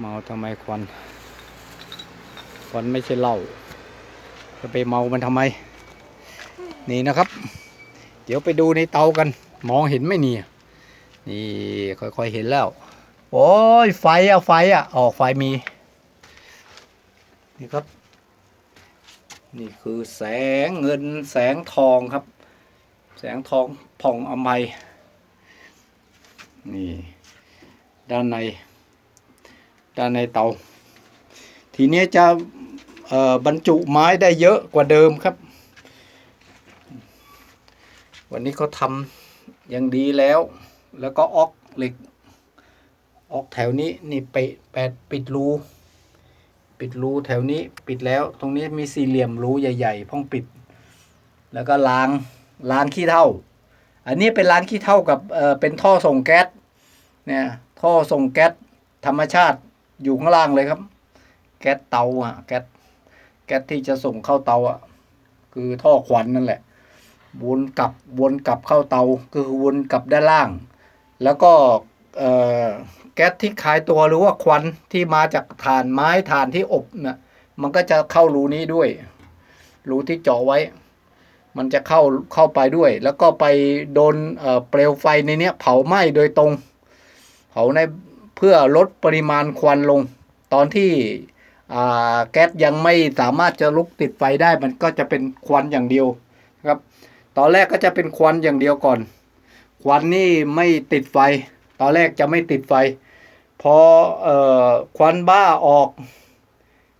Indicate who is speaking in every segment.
Speaker 1: เมาทำไมควันควันไม่ใช่เหล้าจะไปเมามันทำไม นี่นะครับ เดี๋ยวไปดูในเตากัน มองเห็นไหมเนี่ยนี่ค่อยๆเห็นแล้ว โอ้ยไฟอะไฟอะออกไฟมี นี่ครับ นี่คือแสงเงินแสงทองครับ แสงทองผ่องอมัยนี่ ด้านใน ด้านในเตา ทีนี้จะบรรจุไม้ได้เยอะกว่าเดิมครับ วันนี้เขาทำอย่างดีแล้ว แล้วก็ออกเหล็ก ออกแถวนี้นี่ไปแปดปิดรูปิดรูแถวนี้ปิดแล้ว ตรงนี้มีสี่เหลี่ยมรูใหญ่ๆพ่องปิด แล้วก็ล้างล้างขี้เท่า อันนี้เป็นล้างขี้เท่ากับเออเป็นท่อส่งแก๊สเนี่ยท่อส่งแก๊สธรรมชาติ อยู่ข้างล่างเลยครับ แก๊สเตาอะ แก๊สแก๊สที่จะส่งเข้าเตาอะ คือท่อควันนั่นแหละ วนกลับวนกลับเข้าเตาคือวนกลับด้านล่าง แล้วก็แก๊สที่คายตัวหรือว่าควันที่มาจากถ่านไม้ถ่านที่อบน่ะมันก็จะเข้ารูนี้ด้วยรูที่เจาะไว้ มันจะเข้าเข้าไปด้วย แล้วก็ไปโดนเอ่อเปลวไฟในเนี้ยเผาไหม้โดยตรง เผาใน เพื่อลดปริมาณควันลง ตอนที่แก๊สยังไม่สามารถจะลุกติดไฟได้มันก็จะเป็นควันอย่างเดียวครับ ตอนแรกก็จะเป็นควันอย่างเดียวก่อน ควันนี่ไม่ติดไฟ ตอนแรกจะไม่ติดไฟ พอออควันบ้าออก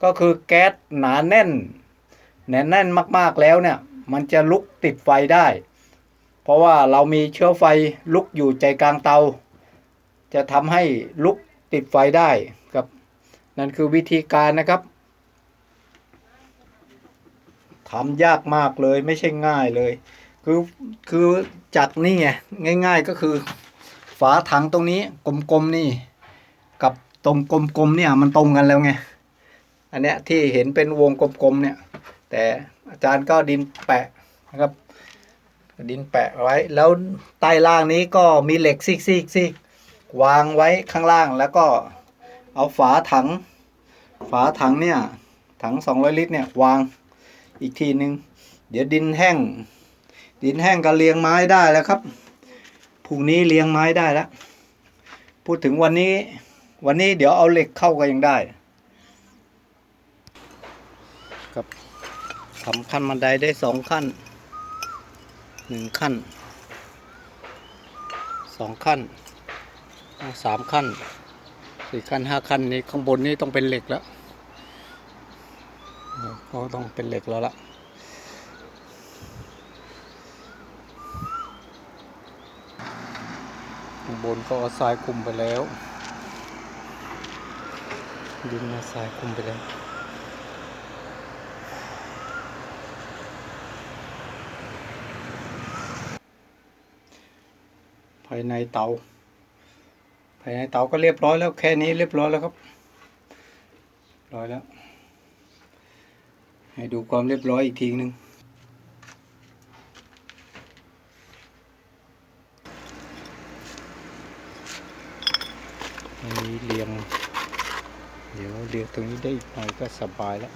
Speaker 1: ก็คือแก๊สหนาแน่นแน่นแน่นมากๆแล้วเนี่ย มันจะลุกติดไฟได้ เพราะว่าเรามีเชื้อไฟลุกอยู่ใจกลางเตา จะทำให้ลุกติดไฟได้ครับ นั่นคือวิธีการนะครับทำยากมากเลยไม่ใช่ง่ายเลย คือคือจากนี่ไงง่าย ๆก็คือ ฝาถังตรงนี้กลมๆนี่ กับตรงกลมๆเนี่ยมันตรงกันแล้วไงอันเนี้ยที่เห็นเป็นวงกลมๆเนี่ย แต่อาจารย์ก็ดินแปะนะครับ ดินแปะไว้ แล้วใต้ล่างนี้ก็มีเหล็กซิกซิกซิก วางไว้ข้างล่างแล้วก็เอาฝาถัง ฝาถังเนี่ยถัง 200 ลิตรเนี่ยวางอีกทีนึงเดี๋ยวดินแห้ง ดินแห้งก็เลียงไม้ได้แล้วครับพรุ่งนี้เลียงไม้ได้แล้วพูดถึงวันนี้ วันนี้เดี๋ยวเอาเหล็กเข้าก็ยังได้ครับทำขั้นบันไดได้สองขั้นหนึ่งขั้นสองขั้น สามขั้นสี่ขั้นห้าขั้นนี้ข้างบนนี้ต้องเป็นเหล็กแล้วก็ต้องเป็นเหล็กแล้วล่ะข้างบนก็เอาทรายคุมไปแล้วดินเอาทรายคุมไปแล้วภายในเตาายในเตาก็เรียบร้อยแล้วแค่นี้เรียบร้อยแล้วครับ ร้อยแล้ว ให้ดูความเรียบร้อยอีกทีหนึ่งอันนี้เรียง เดี๋ยวเรียงตรงนี้ได้อีกหน่อยก็สบายแล้ว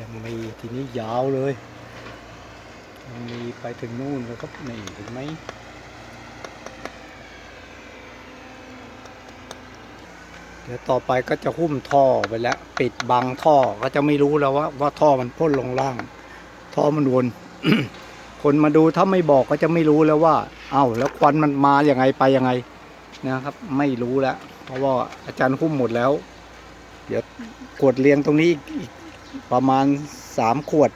Speaker 1: ยังมีทีนี้ยาวเลยยังมีไปถึงนู่นเลยครับนี่เห็นไหมเดี๋ยวต่อไปก็จะหุ้มท่อไปแล้ว ปิดบังท่อก็จะไม่รู้แล้วว่า ว่าท่อมันพ่นลงล่าง ท่อมันวน คนมาดูถ้าไม่บอกก็จะไม่รู้แล้วว่า เอ้าแล้วควันมันมาอย่างไงไปยังไงนะครับ ไม่รู้แล้ว เพราะว่าอาจารย์หุ้มหมดแล้ว เดี๋ยวกดเรียงตรงนี้อีกอีกประมาณสามขวด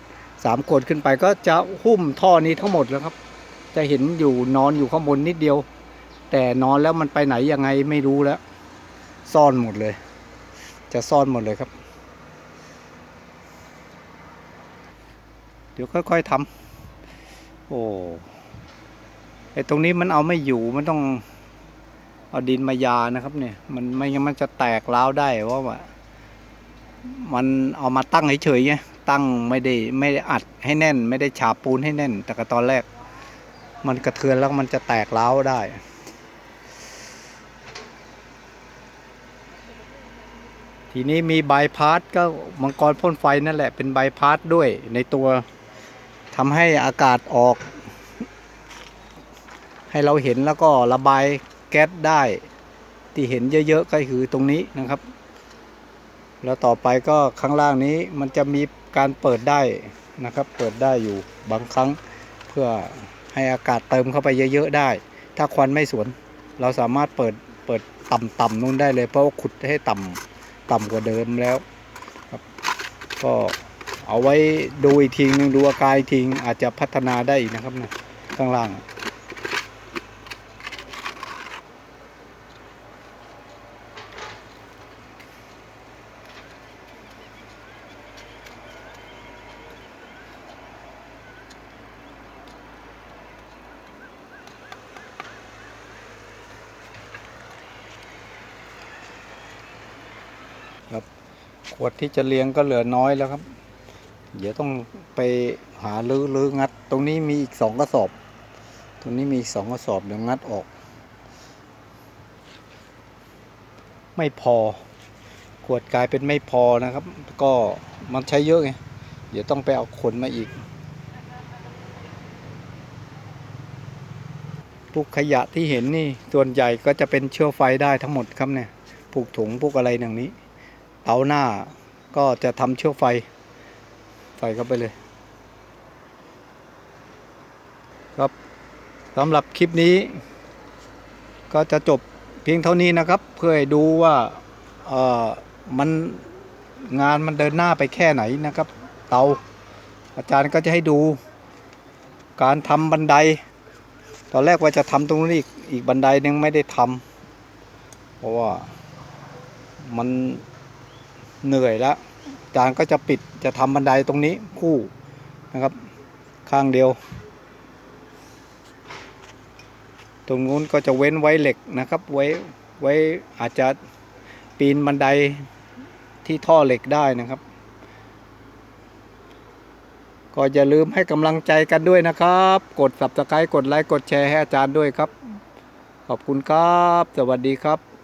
Speaker 1: สามขวดขึ้นไปก็จะหุ้มท่อนี้ทั้งหมดแล้วครับ จะเห็นอยู่นอนอยู่ข้างบนนิดเดียว แต่นอนแล้วมันไปไหนยังไงไม่รู้แล้ว ซ่อนหมดเลย จะซ่อนหมดเลยครับ เดี๋ยวค่อยๆทำโอ้ไอตรงนี้มันเอาไม่อยู่มันต้องเอาดินมายานะครับเนี่ย มันไม่งั้นมันจะแตกร้าวได้ว่าว่า มันเอามาตั้งเฉยๆไงตั้งไม่ได้ไม่ได้อัดให้แน่น ไม่ได้ฉาบปูนให้แน่น แต่ก็ตอนแรก มันกระเทือนแล้วมันจะแตกร้าได้ ทีนี้มีใบพาสก็มังกรพ่นไฟนั่นแหละเป็นใบพาสด้วยในตัวทำให้อากาศออก ให้เราเห็นแล้วก็ระบายแก๊สได้ ที่เห็นเยอะๆก็คือตรงนี้นะครับ แล้วต่อไปก็ข้างล่างนี้มันจะมีการเปิดได้นะครับ เปิดได้อยู่บางครั้งเพื่อให้อากาศเติมเข้าไปเยอะๆได้ ถ้าควันไม่สวน เราสามารถเปิดเปิดต่ำๆนู้นได้เลย เพราะว่าขุดให้ต่ำต่ำกว่าเดิมแล้วครับก็เอาไว้ดูอีกทีนึงดูอาการอีกทีอาจจะพัฒนาได้อีกนะครับนะข้างล่าง ขวดที่จะเลี้ยงก็เหลือน้อยแล้วครับ เดี๋ยวต้องไปหาลื้อลื้องัด ตรงนี้มีอีกสองกระสอบ ตรงนี้มีอีกสองกระสอบเดี๋ยวงัดออก ไม่พอ ขวดกลายเป็นไม่พอนะครับ ก็มันใช้เยอะไง เดี๋ยวต้องไปเอาขนมาอีกพวกขยะที่เห็นนี่ส่วนใหญ่ก็จะเป็นเชื้อไฟได้ทั้งหมดครับเนี่ยพวกถุงพวกอะไรอย่างนี้ เตาหน้าก็จะทำเชื้อไฟ ใส่เข้าไปเลย ครับสำหรับคลิปนี้ ก็จะจบเพียงเท่านี้นะครับ เพื่อให้ดูว่าเออมันงานมันเดินหน้าไปแค่ไหนนะครับ เตาอาจารย์ก็จะให้ดู การทำบันได ตอนแรกว่าจะทำตรงนี้อีกอีกบันไดนึงไม่ได้ทำเพราะว่ามัน เหนื่อยแล้วอาจารย์ก็จะปิดจะทำบันไดตรงนี้คู่นะครับ ข้างเดียว ตรงนู้นก็จะเว้นไว้เหล็กนะครับ ไว้ไว้อาจจะปีนบันไดที่ท่อเหล็กได้นะครับ ก็อย่าลืมให้กำลังใจกันด้วยนะครับ กด subscribe กดไลค์กดแชร์ให้อาจารย์ด้วยครับ ขอบคุณครับ สวัสดีครับ